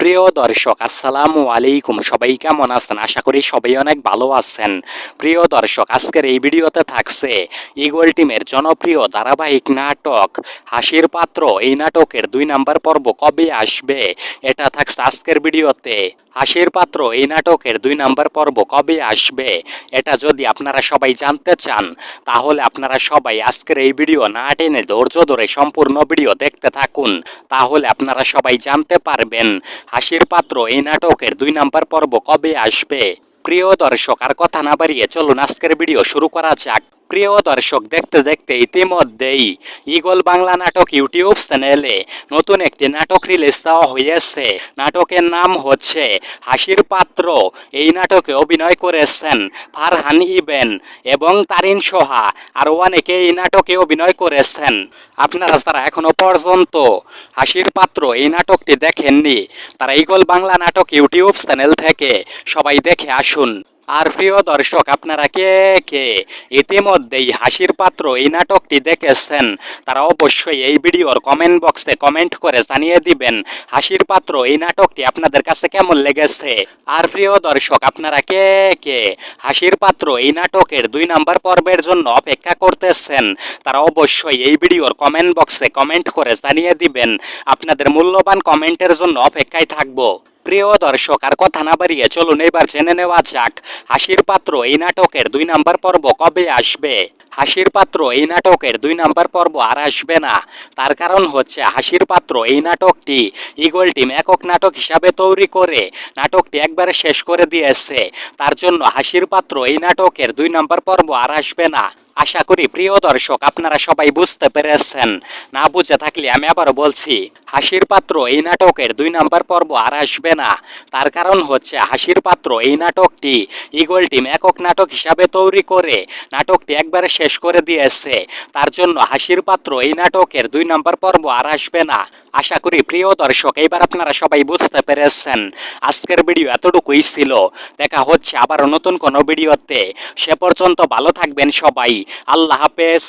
প্রিয় দর্শক, আসসালামু আলাইকুম। সবাই কেমন আছেন? আশা করি সবাই অনেক ভালো আছেন। প্রিয় দর্শক, আজকের এই ভিডিওতে থাকছে ইগল টিমের জনপ্রিয় ধারাবাহিক নাটক। হাসির পাত্র, এই নাটকের দুই নাম্বার পর্ব কবে আসবে? এটা থাকছে আজকের ভিডিওতে। হাসির পাত্র, এই নাটকের দুই নাম্বার পর্ব কবে আসবে? এটা যদি আপনারা সবাই জানতে চান, তাহলে আপনারা সবাই আজকের এই ভিডিও না টেনে ধৈর্য ধরে সম্পূর্ণ ভিডিও দেখতে থাকুন। তাহলে আপনারা সবাই জানতে পারবেন হাসির পাত্র এই নাটকের দুই নাম্বার পর্ব কবে আসবে? প্রিয় দর্শক, আর কথা না বাড়িয়ে চলুন আজকের ভিডিও শুরু করা যাক। প্রিয় দর্শক, দেখতে দেখতে ইতিমধ্যেই ইগল বাংলা নাটক ইউটিউব চ্যানেলে নতুন একটি নাটক রিলিজ দেওয়া হয়েছে। নাটকের নাম হচ্ছে হাসির পাত্র। এই নাটকে অভিনয় করেছেন ফারহান ইবেন এবং তারিন সোহা আরও অনেকে এই নাটকে অভিনয় করেছেন। আপনারা যারা এখনও পর্যন্ত হাসির পাত্র এই নাটকটি দেখেননি, তারা ইগল বাংলা নাটক ইউটিউব চ্যানেল থেকে সবাই দেখে আসুন। আর প্রিয় দর্শক, আপনারা কে কে? ইতিমধ্যেই হাসির পাত্র এই নাটকটি দেখেছেন। তারা অবশ্যই এই ভিডিওর কমেন্ট বক্সে কমেন্ট করে জানিয়ে দিবেন হাসির পাত্র এই নাটকটি আপনাদের কাছে কেমন লেগেছে। আর প্রিয় দর্শক, আপনারা কে কে? হাসির পাত্র এই নাটকের দুই নাম্বার পর্বের জন্য অপেক্ষা করতেছেন। তারা অবশ্যই এই ভিডিওর কমেন্ট বক্সে কমেন্ট করে জানিয়ে দিবেন। আপনাদের মূল্যবান কমেন্টের জন্য অপেক্ষায় থাকব। প্রিয় দর্শক, আর কথা না বাড়িয়ে চলুন, এবার জেনে নেওয়া যাক, হাসির পাত্র এই নাটকের দুই নাম্বার পর্ব কবে আসবে? হাসির পাত্র, এই নাটকের দুই নাম্বার পর্ব আর আসবে না। তার কারণ হচ্ছে হাসির পাত্র, এই নাটকটি ইগল টিম একক নাটক হিসাবে তৈরি করে, নাটকটি একবারে শেষ করে দিয়েছে। তার জন্য হাসির পাত্র, এই নাটকের দুই নাম্বার পর্ব আর আসবে না। আশা করি প্রিয় দর্শক, আপনারা সবাই বুঝতে পেরেছেন। না বুঝে থাকলে আমি আবারও বলছি, হাসির পাত্র, এই নাটকের দুই নাম্বার পর্ব আর আসবে না। তার কারণ হচ্ছে হাসির পাত্র, এই নাটকটি ইগল টিম একক নাটক হিসাবে তৈরি করে, নাটকটি একবারে শেষ করে দিয়েছে। তার জন্য হাসির পাত্র এই নাটকের দুই নম্বর পর্ব আর আসবে না। আশা করি প্রিয় দর্শক এবার আপনারা সবাই বুঝতে পেরেছেন। আজকের ভিডিও এতটুকুই ছিল। দেখা হচ্ছে আবার নতুন কোনো ভিডিওতে। সে পর্যন্ত ভালো থাকবেন সবাই। আল্লাহ হাফেজ।